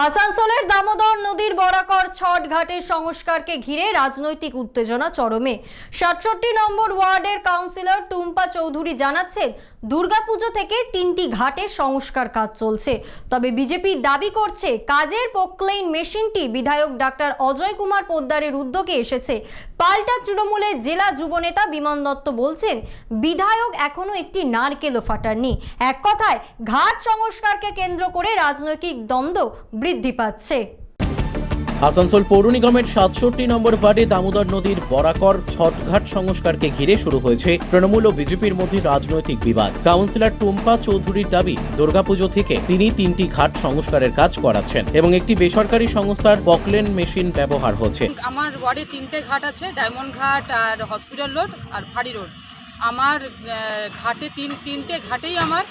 আসানসোলের দামোদর নদীর বরাকর ছট ঘাটের সংস্কারকে ঘিরে রাজনৈতিক উত্তেজনা চরমে। সাতষট্টি নম্বর ওয়ার্ডের কাউন্সিলর টুম্পা চৌধুরী জানাচ্ছেন, দুর্গাপুজো থেকে তিনটি ঘাটের সংস্কার কাজ চলছে। তবে বিজেপি দাবি করছে, কাজের পোকলেইন মেশিনটি বিধায়ক ডাক্তার অজয় কুমার পোদ্দারের উদ্যোগে এসেছে। পাল্টা তৃণমূলের জেলা যুবনেতা বিমান দত্ত বলছেন, বিধায়ক এখনও একটি নারকেলও ফাটাননি। এক কথায়, ঘাট সংস্কারকে কেন্দ্র করে রাজনৈতিক দ্বন্দ্ব বৃদ্ধি পাচ্ছে। আসানসোল পৌর নিগমের সাতষট্টি নম্বর ওয়ার্ডে দামোদর নদীর বরাকর ছটঘাট সংস্কারকে ঘিরে শুরু হয়েছে তৃণমূল ও বিজেপির মধ্যে রাজনৈতিক বিবাদ। কাউন্সিলর টুম্পা চৌধুরীর দাবি দুর্গাপুজো থেকে তিনি তিনটি ঘাট সংস্কারের কাজ করাচ্ছেন এবং একটি বেসরকারি সংস্থার বকলেন মেশিন ব্যবহার হচ্ছে। আমার ওয়ার্ডে তিনটে ঘাট আছে ডায়মন্ড ঘাট আর হসপিটাল রোড আর ফাড়ি রোড। আমার ঘাটে তিন তিনটে ঘাটেই আমার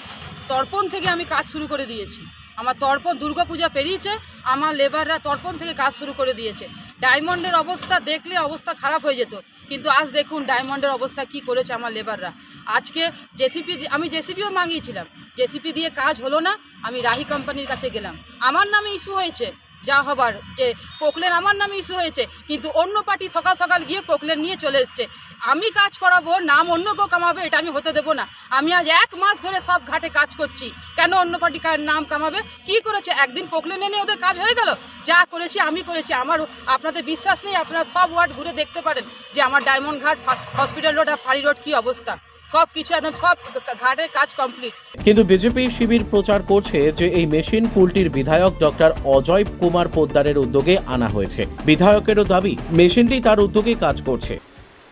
তর্পণ থেকে আমি কাজ শুরু করে দিয়েছি। আমার তর্পণ, দুর্গাপূজা পেরিয়েছে, আমার লেবাররা তর্পণ থেকে কাজ শুরু করে দিয়েছে। ডায়মন্ডের অবস্থা দেখলে অবস্থা খারাপ হয়ে যেত, কিন্তু আজ দেখুন ডায়মন্ডের অবস্থা কি করেছে আমার লেবাররা আজকে জেসিপি আমি জেসিপিও মাগিয়েছিলাম। জেসিপি দিয়ে কাজ হলো না, আমি রাহি কোম্পানির কাছে গেলাম। আমার নামে ইস্যু হয়েছে, যা হবার যে পোকলেন আমার নামে ইস্যু হয়েছে, কিন্তু অন্য পার্টি সকাল সকাল গিয়ে পোকলেন নিয়ে চলে এসছে। আমি কাজ করাবো, নাম অন্য কেউ কামাবে, এটা আমি হতে দেবো না। আমি আজ এক মাস ধরে সব ঘাটে কাজ করছি। কেন অন্য পার্টি নাম কামাবে? কি করেছে? একদিন পোকলেন এনে ওদের কাজ হয়ে গেল? যা করেছি, আমি করেছি। আমার আপনাদের বিশ্বাস নেই, আপনারা সব ওয়ার্ড ঘুরে দেখতে পারেন যে আমার ডায়মন্ড ঘাট হসপিটাল রোড আর ফাড়ি রোড কী অবস্থা। সব কিছু একদম সব ঘাটের কাজ কমপ্লিট। কিন্তু বিজেপি শিবির প্রচার করছে যে এই মেশিন পুলটির বিধায়ক ডক্টর অজয় কুমার পোদ্দারের উদ্যোগে আনা হয়েছে। বিধায়কেরও দাবি, মেশিনটি তার উদ্যোগে কাজ করছে।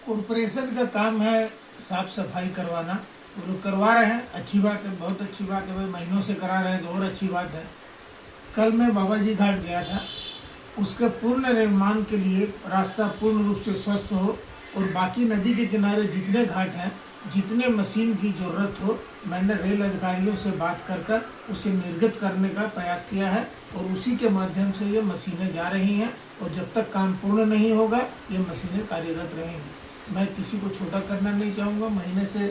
कॉरपोरेशन का काम है साफ़ सफ़ाई करवाना। वो लोग करवा रहे हैं। अच्छी बात है, बहुत अच्छी बात है। भाई, महीनों से करा रहे हैं तो और अच्छी बात है। कल मैं बाबा जी घाट गया था। उसके पूर्ण निर्माण के लिए रास्ता पूर्ण रूप से स्वस्थ हो और बाकी नदी के किनारे जितने घाट हैं, जितने मशीन की ज़रूरत हो, मैंने रेल अधिकारियों से बात कर कर उसे निर्गत करने का प्रयास किया है और उसी के माध्यम से ये मशीनें जा रही हैं और जब तक काम पूर्ण नहीं होगा, ये मशीनें कार्यरत रहेंगी। मैं किसी को छोटा करना नहीं चाहूँगा महीने से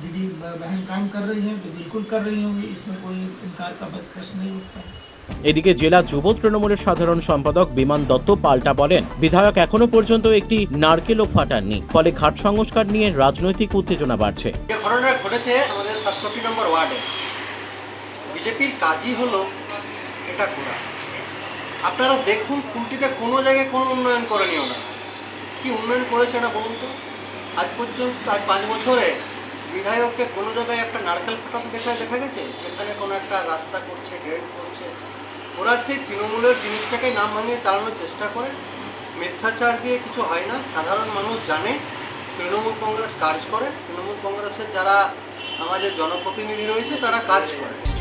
दीदी ब- बहन काम कर रही हैं तो बिल्कुल कर रही होंगी इसमें कोई इनकार का प्रश्न नहीं उठता है এদিকে জেলা যুব তৃণমূলের সাধারণ সম্পাদক বিমান দত্ত পাল্টা বলেন বিধায়ক এখনো পর্যন্ত একটি নারকেলও ফাটাননি ফলে ঘাট সংস্কার নিয়ে রাজনৈতিক উত্তেজনা বাড়ছে যে ঘটনা ঘটেছে আমাদের সাতষট্টি নম্বর ওয়ার্ডে বিজেপির কাজই হলো এটা করা আপনারা দেখুন কুলটিতে কোনো জায়গায় কোনো উন্নয়ন করেনি ওনারা কি উন্নয়ন করেছে না বলুন তো? আজ পর্যন্ত, আজ পাঁচ বছরে বিধায়ককে কোনো জায়গায় একটা নারকেল ফাটাতে দেখা দেখা গেছে? যেখানে কোনো একটা রাস্তা করছে ড্রেন করছে। ওরা সেই তৃণমূলের জিনিসটাকে নাম ভাঙিয়ে চালানোর চেষ্টা করে। মিথ্যাচার দিয়ে কিছু হয় না। সাধারণ মানুষ জানে, তৃণমূল কংগ্রেস কাজ করে। তৃণমূল কংগ্রেসের যারা আমাদের জনপ্রতিনিধি রয়েছে, তারা কাজ করে।